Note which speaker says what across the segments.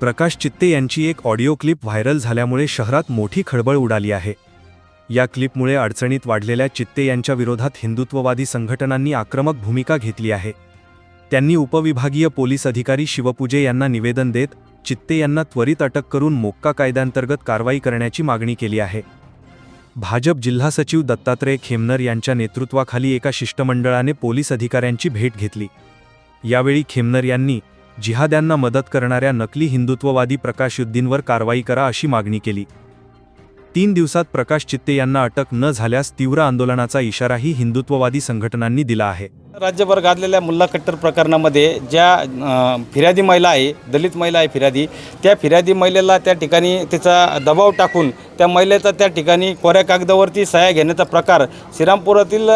Speaker 1: प्रकाश चित्ते यांची एक ऑडिओ क्लिप व्हायरल झाल्यामुळे शहरात मोठी खळबळ उडाली आहे. या क्लिपमुळे अडचणीत वाढलेल्या चित्ते यांच्या विरोधात हिंदुत्ववादी संघटनांनी आक्रमक भूमिका घेतली आहे. त्यांनी उपविभागीय पोलीस अधिकारी शिवपूजे यांना निवेदन देत चित्ते यांना त्वरित अटक करून मोक्का कायद्यांतर्गत कारवाई करण्याची मागणी केली आहे. भाजप जिल्हा सचिव दत्तात्रय खेमनर यांच्या नेतृत्वाखाली एका शिष्टमंडळाने पोलीस अधिकाऱ्यांची भेट घेतली. यावेळी खेमनर यांनी जिहाद्यांना मदत करणाऱ्या नकली हिंदुत्ववादी प्रकाशयुद्धींवर कारवाई करा अशी मागणी केली. तीन दिवसात प्रकाश चित्ते यांना अटक न झाल्यास तीव्र आंदोलनाचा इशाराही हिंदुत्ववादी संघटनांनी दिला आहे.
Speaker 2: राज्यभर गाजलेल्या मुल्ला कट्टर प्रकरणामध्ये ज्या फिर्यादी महिला आहे दलित महिला आहे फिर्यादी त्या फिर्यादी महिलेला त्या ठिकाणी तिचा दबाव टाकून त्या महिलेचा त्या ठिकाणी कोऱ्या कागदावरती सह्या घेण्याचा प्रकार श्रीरामपुरातील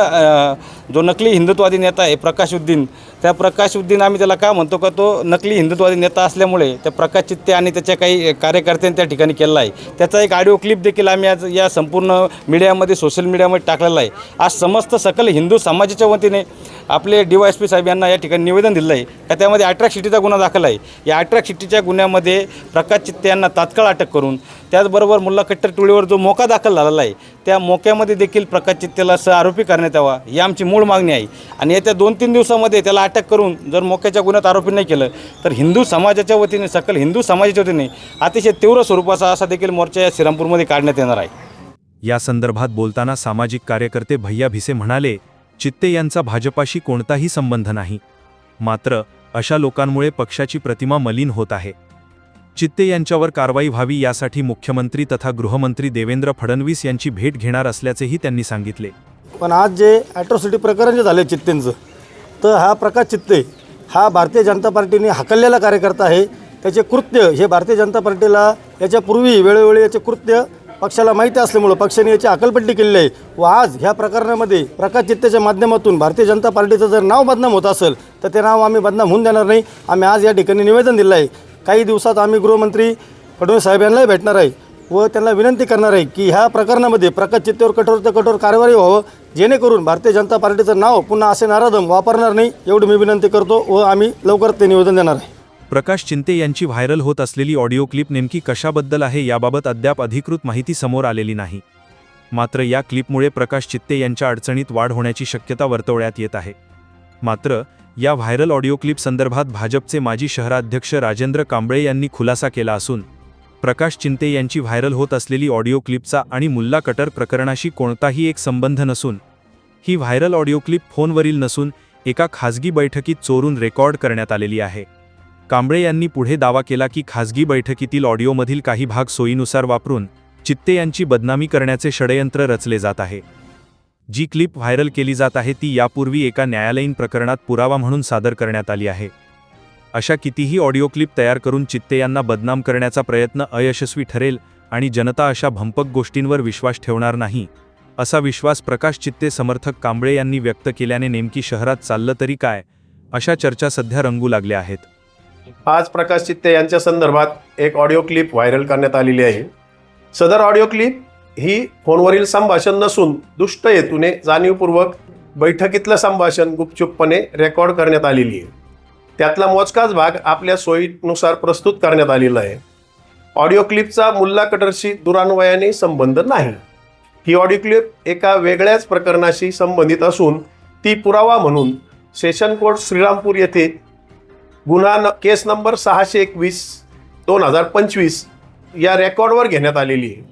Speaker 2: जो नकली हिंदुत्ववादी नेता आहे प्रकाशउद्दीन त्या प्रकाशउद्दीन आम्ही त्याला का म्हणतो का तो नकली हिंदुत्ववादी नेता असल्यामुळे त्या प्रकाश चित्ते आणि त्याच्या काही कार्यकर्त्यांनी त्या ठिकाणी केलेला आहे. त्याचा एक ऑडिओ क्लिप देखील आम्ही आज या संपूर्ण मीडियामध्ये सोशल मीडियामध्ये टाकलेला आहे. आज समस्त सकल हिंदू समाजाच्या वतीने आपले डी वाय एस पी साहेब यांना या ठिकाणी निवेदन दिलं आहे. का त्यामध्ये अट्रॅक्सिटीचा गुन्हा दाखल आहे. या अट्रॅक्सिटीच्या गुन्ह्यामध्ये प्रकाश चित्ते यांना तात्काळ अटक करून त्याचबरोबर मुल्ला कट्टर टोळीवर जो मोका दाखल झालेला आहे त्या मोक्यामध्ये देखील प्रकाश चित्तेला सह आरोपी करण्यात यावा ही आमची मूळ मागणी आहे. आणि येत्या दोन तीन दिवसामध्ये त्याला अटक करून जर मोक्याच्या गुन्ह्यात आरोपी नाही केलं तर हिंदू समाजाच्या वतीने सकल हिंदू समाजाच्या वतीने अतिशय तीव्र स्वरूपाचा असा देखील मोर्चा या श्रीरामपूरमध्ये काढण्यात येणार आहे.
Speaker 1: या संदर्भात बोलताना सामाजिक कार्यकर्ते भैया भिसे म्हणाले चित्ते यांचा भाजपाशी कोणताही संबंध नाही. मात्र अशा लोकांमुळे पक्षाची प्रतिमा मलिन होत आहे. चित्ते यांच्यावर कारवाई व्हावी यासाठी मुख्यमंत्री तथा गृहमंत्री देवेंद्र फडणवीस यांची भेट घेणार असल्याचेही त्यांनी सांगितले.
Speaker 3: पण आज जे ॲट्रॉसिटी प्रकरण जे झाले चित्तेंचं तर हा प्रकाश चित्ते हा भारतीय जनता पार्टीने हाकललेला कार्यकर्ता आहे. त्याचे कृत्य हे भारतीय जनता पार्टीला याच्यापूर्वी वेळोवेळी याचे कृत्य पक्षाला माहिती असल्यामुळं पक्षाने याची अकलपट्टी केलेली आहे. व आज ह्या प्रकरणामध्ये प्रकाश चित्तेच्या माध्यमातून भारतीय जनता पार्टीचं जर नाव बदनाम होत असेल तर ते नाव आम्ही बदनाम होऊन देणार नाही. आम्ही आज या ठिकाणी निवेदन दिलं आहे. काही दिवसात आम्ही गृहमंत्री फडणवीस साहेब यांनाही भेटणार आहे व त्यांना विनंती करणार आहे की ह्या प्रकरणामध्ये प्रकाश चित्तेवर कठोर ते कठोर कारवाई व्हावं जेणेकरून भारतीय जनता पार्टीचं नाव पुन्हा असे नाराधम वापरणार नाही एवढी मी विनंती करतो व आम्ही लवकरच ते निवेदन देणार आहे.
Speaker 1: प्रकाश चिंते यांची व्हायरल होत असलेली ऑडिओ क्लिप नेमकी कशाबद्दल आहे याबाबत अद्याप अधिकृत माहिती समोर आलेली नाही. मात्र या क्लिपमुळे प्रकाश चित्ते यांच्या अडचणीत वाढ होण्याची शक्यता वर्तवण्यात येत आहे. मात्र या व्हायरल ऑडिओ क्लिप संदर्भात भाजपचे माजी शहराध्यक्ष राजेंद्र कांबळे यांनी खुलासा केला असून प्रकाश चिंते यांची व्हायरल होत असलेली ऑडिओ क्लिपचा आणि मुल्ला कटर प्रकरणाशी कोणताही एक संबंध नसून ही व्हायरल ऑडिओ क्लिप फोनवरील नसून एका खासगी बैठकीत चोरून रेकॉर्ड करण्यात आलेली आहे. कांबळे यांनी पुढे दावा केला की खासगी बैठकीतील ऑडिओमधील काही भाग सोयीनुसार वापरून चित्ते यांची बदनामी करण्याचे षडयंत्र रचले जात आहे. जी क्लिप व्हायरल केली जात आहे ती यापूर्वी एका न्यायालयीन प्रकरणात पुरावा म्हणून सादर करण्यात आली आहे. अशा कितीही ऑडिओ क्लिप तयार करून चित्ते यांना बदनाम करण्याचा प्रयत्न अयशस्वी ठरेल आणि जनता अशा भंपक गोष्टींवर विश्वास ठेवणार नाही असा विश्वास प्रकाश चित्ते समर्थक कांबळे यांनी व्यक्त केल्याने नेमकी शहरात चाललं तरी काय अशा चर्चा सध्या रंगू लागल्या आहेत.
Speaker 4: आज प्रकाश चित्ते यांच्या संदर्भात एक ऑडिओ क्लिप व्हायरल करण्यात आलेली आहे. सदर ऑडिओ क्लिप ही फोनवरील संभाषण नसून दुष्ट हेतूने जाणीवपूर्वक बैठकीतलं संभाषण गुपचूपपणे रेकॉर्ड करण्यात आलेली आहे. त्यातला मोजकाच भाग आपल्या सोयीनुसार प्रस्तुत करण्यात आलेला आहे. ऑडिओ क्लिपचा मुल्ला कटरशी दुरान्वयाने संबंध नाही. ही ऑडिओ क्लिप एका वेगळ्याच प्रकरणाशी संबंधित असून ती पुरावा म्हणून सेशन कोर्ट श्रीरामपूर येथे गुन्हा न केस नंबर सहाशे एकवीस दोन हजार पंचवीस या रेकॉर्डवर घेण्यात आलेली आहे.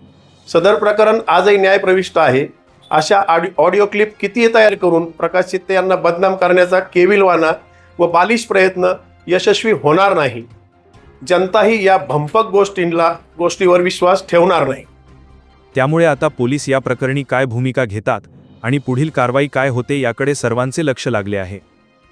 Speaker 4: सदर प्रकरण आजही न्यायप्रविष्ट आहे. अशा ऑडि ऑडिओ क्लिप कितीही तयार करून प्रकाश चित्ते यांना बदनाम करण्याचा केविलवाना व बालिश प्रयत्न यशस्वी होणार नाही. जनताही या भंपक गोष्टींना गोष्टीवर विश्वास ठेवणार नाही.
Speaker 1: त्यामुळे आता पोलीस या प्रकरणी काय भूमिका घेतात आणि पुढील कारवाई काय होते याकडे सर्वांचे लक्ष लागले आहे.